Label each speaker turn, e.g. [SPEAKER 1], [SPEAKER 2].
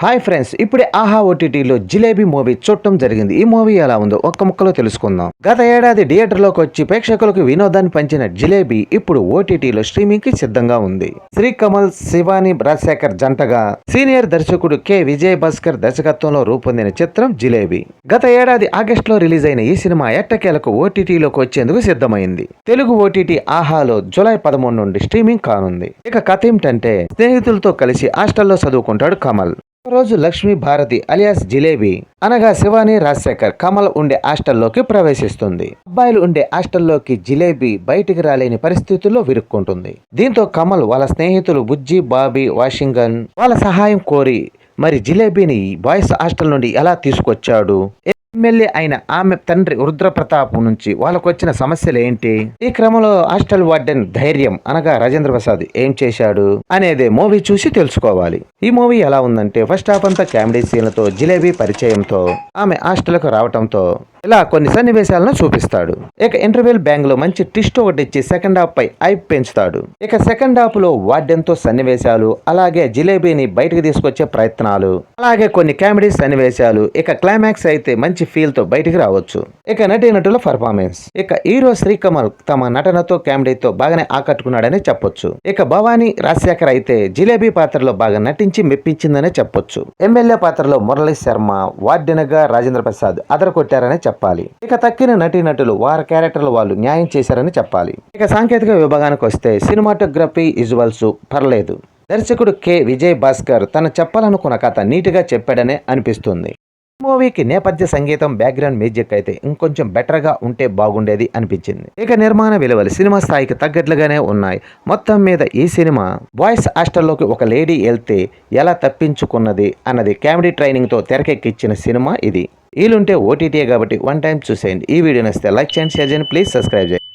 [SPEAKER 1] Hi friends ఇప్పుడే ఆహా ఓటీటీలో జిలేబీ మూవీ చూడటం జరిగింది. ఈ మూవీ ఎలా ఉందో ఒక్క ముక్కలో తెలుసుకుందాం. గత ఏడాది థియేటర్లోకి వచ్చి ప్రేక్షకులకు వినోదాన్ని పంచిన జిలేబీ ఇప్పుడు ఓటీటీలో స్ట్రీమింగ్కి సిద్ధంగా ఉంది. శ్రీ కమల్ శివాని రాజశేఖర్ జంటగా సీనియర్ దర్శకుడు కె. విజయ్ భాస్కర్ దర్శకత్వంలో రూపొందిన చిత్రం జిలేబీ. గత ఏడాది ఆగస్టులో రిలీజ్ అయిన ఈ సినిమా ఎట్టకేలకు ఓటీటీలోకి వచ్చేందుకు సిద్ధమైంది. తెలుగు ఓటీటీ ఆహాలో జూలై పదమూడు నుండి స్ట్రీమింగ్ కానుంది. ఇక కథ ఏమిటంటే స్నేహితులతో కలిసి హాస్టల్లో చదువుకుంటాడు కమల్. రోజు లక్ష్మీ భారతి అలియాస్ జిలేబీ అనగా శివాని రాజశేఖర్ కమల్ ఉండే హాస్టల్లోకి ప్రవేశిస్తుంది. అబ్బాయిలు ఉండే హాస్టల్లోకి జిలేబీ బయటికి రాలేని పరిస్థితుల్లో విరుక్కుంటుంది. దీంతో కమల్ వాళ్ళ స్నేహితులు బుజ్జి బాబీ వాషింగ్టన్ వాళ్ళ సహాయం కోరి మరి జిలేబీని బాయ్స్ హాస్టల్ నుండి ఎలా తీసుకొచ్చాడు? ఎమ్మెల్యే అయిన ఆమె తండ్రి రుద్రప్రతాప్ నుంచి వాళ్ళకు వచ్చిన సమస్యలు ఏంటి? ఈ క్రమంలో హాస్టల్ వార్డెన్ ధైర్యం అనగా రాజేంద్ర ప్రసాద్ ఏం చేశాడు అనేది మూవీ చూసి తెలుసుకోవాలి. ఈ మూవీ ఎలా ఉందంటే ఫస్ట్ హాఫ్ అంతా కామెడీ సీన్లతో జిలేబీ పరిచయంతో ఆమె హాస్టల్కు రావటంతో ఇలా కొన్ని సన్నివేశాలను చూపిస్తాడు. ఇక ఇంటర్వెల్ బ్యాంగ్లో మంచి ట్విస్ట్ ఒకటి ఇచ్చి సెకండ్ హాఫ్ పై ఐప్ పెంచుతాడు. ఇక సెకండ్ హాఫ్లో వాడ్యంతో సన్నివేశాలు అలాగే జిలేబీని బయటకు తీసుకొచ్చే ప్రయత్నాలు అలాగే కొన్ని కామెడీ సన్నివేశాలు ఇక క్లైమాక్స్ అయితే మంచి ఫీల్తో బయటికి రావచ్చు. ఇక నటీనటుల పర్ఫార్మెన్స్. ఇక హీరో శ్రీకమల్ తమ నటనతో కామెడీతో బాగానే ఆకట్టుకున్నాడని చెప్పొచ్చు. ఇక భవానీ రాజశేఖర్ అయితే జిలేబీ పాత్రలో బాగా నటించి మెప్పించిందనే చెప్పొచ్చు. ఎమ్మెల్యే పాత్రలో మురళీ శర్మ వార్డెనగా రాజేంద్ర ప్రసాద్ అదర కొట్టారని చెప్పాలి. ఇక తక్కిన నటీనటులు వారి క్యారెక్టర్లు వాళ్ళు న్యాయం చేశారని చెప్పాలి. ఇక సాంకేతిక విభాగానికి వస్తే సినిమాటోగ్రఫీ విజువల్స్ పర్లేదు. దర్శకుడు కె. విజయ్ భాస్కర్ తను చెప్పాలనుకున్న కథ నీట్గా చెప్పాడనే అనిపిస్తుంది. మూవీకి నేపథ్య సంగీతం బ్యాక్గ్రౌండ్ మ్యూజిక్ అయితే ఇంకొంచెం బెటర్గా ఉంటే బాగుండేది అనిపించింది. ఇక నిర్మాణ విలువలు సినిమా స్థాయికి తగ్గట్లుగానే ఉన్నాయి. మొత్తం మీద ఈ సినిమా బాయ్స్ హాస్టల్లోకి ఒక లేడీ వెళ్తే ఎలా తప్పించుకున్నది అన్నది కామెడీ ట్రైనింగ్తో తెరకెక్కించిన సినిమా ఇది. వీలుంటే ఓటీటీ కాబట్టి వన్ టైం చూసేయండి. ఈ వీడియో నచ్చితే లైక్ చేయండి షేర్ చేయండి ప్లీజ్ సబ్స్క్రైబ్ చేయండి.